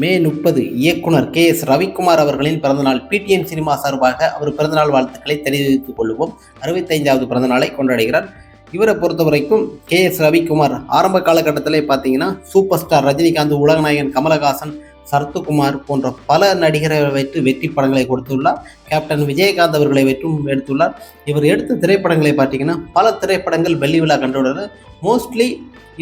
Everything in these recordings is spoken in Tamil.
மே முப்பது இயக்குனர் கே எஸ் ரவிக்குமார் அவர்களின் பிறந்தநாள் பிடிஎன் சினிமா சார்பாக அவர் பிறந்தநாள் வாழ்த்துக்களை தெரிவித்துக் கொள்வோம். அறுபத்தைந்தாவது பிறந்தநாளை கொண்டாடுகிறார். இவரை பொறுத்த வரைக்கும் கே எஸ் ரவிக்குமார் ஆரம்ப காலகட்டத்திலே பார்த்தீங்கன்னா சூப்பர் ஸ்டார் ரஜினிகாந்த் உலகநாயகன் கமலஹாசன் சரத்குமார் போன்ற பல நடிகர்களை வைத்து வெற்றி படங்களை கொடுத்துள்ளார். கேப்டன் விஜயகாந்த் அவர்களை வெற்றும் எடுத்துள்ளார். இவர் எடுத்த திரைப்படங்களை பார்த்தீங்கன்னா பல திரைப்படங்கள் வெள்ளி விழா கண்டுள்ளது. மோஸ்ட்லி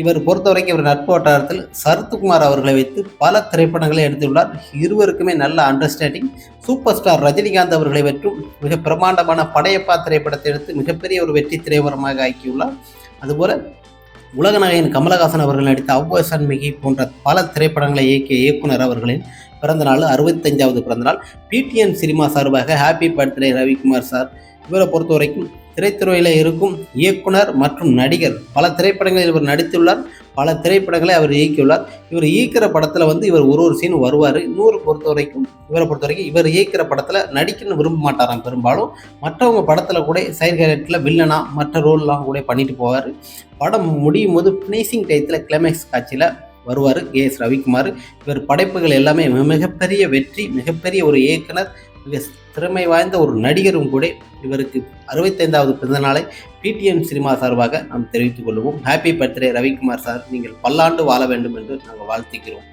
இவர் பொறுத்த வரைக்கும் இவர் நட்பு வட்டாரத்தில் சரத்குமார் அவர்களை வைத்து பல திரைப்படங்களை எடுத்துள்ளார். இருவருக்குமே நல்ல அண்டர்ஸ்டாண்டிங் சூப்பர் ஸ்டார் ரஜினிகாந்த் அவர்களை வெற்றும் மிக பிரமாண்டமான படையப்பா திரைப்படத்தை எடுத்து மிகப்பெரிய ஒரு வெற்றி திரைப்படமாக ஆக்கியுள்ளார். அதுபோல உலகநாயகன் கமலஹாசன் அவர்கள் நடித்த அவ்வாய் மிகி போன்ற பல திரைப்படங்களை இயக்கிய இயக்குனர் அவர்களின் பிறந்தநாள் அறுபத்தஞ்சாவது பிறந்தநாள் பிடிஎன் சினிமா சார்பாக ஹாப்பி பர்த்டே ரவிக்குமார் சார். இவரை பொறுத்த வரைக்கும் திரைத்துறையில் இருக்கும் இயக்குனர் மற்றும் நடிகர். பல திரைப்படங்களில் இவர் நடித்துள்ளார். பல திரைப்படங்களை அவர் இயக்கியுள்ளார். இவர் இயக்கிற படத்தில் வந்து இவர் ஒரு ஒரு சீன் வருவார். இன்னொரு பொறுத்த வரைக்கும் இவரை பொறுத்த வரைக்கும் இவர் இயக்கிற படத்தில் நடிக்கணும்னு விரும்ப மாட்டாராம் பெரும்பாலும். மற்றவங்க படத்தில் கூட சைட் கேரக்டரில் வில்லனா மற்ற ரோல்லாம் கூட பண்ணிட்டு போவார். படம் முடியும் போது ஃபினிஷிங் டயத்தில் கிளைமேக்ஸ் காட்சியில் வருவார் கே எஸ் ரவிக்குமார். இவர் படைப்புகள் எல்லாமே மிக- மிகப்பெரிய வெற்றி மிகப்பெரிய ஒரு இயக்குனர் மிக திறமை வாய்ந்த ஒரு நடிகரும் கூட இவருக்கு அறுபத்தைந்தாவது பிறந்தநாளை பிடிஎம் சினிமா சார்பாக நாம் தெரிவித்துக் கொள்வோம். Happy birthday Ravikumar sir. நீங்கள் பல்லாண்டு வாழ வேண்டும் என்று நாங்கள் வாழ்த்துக்கிறோம்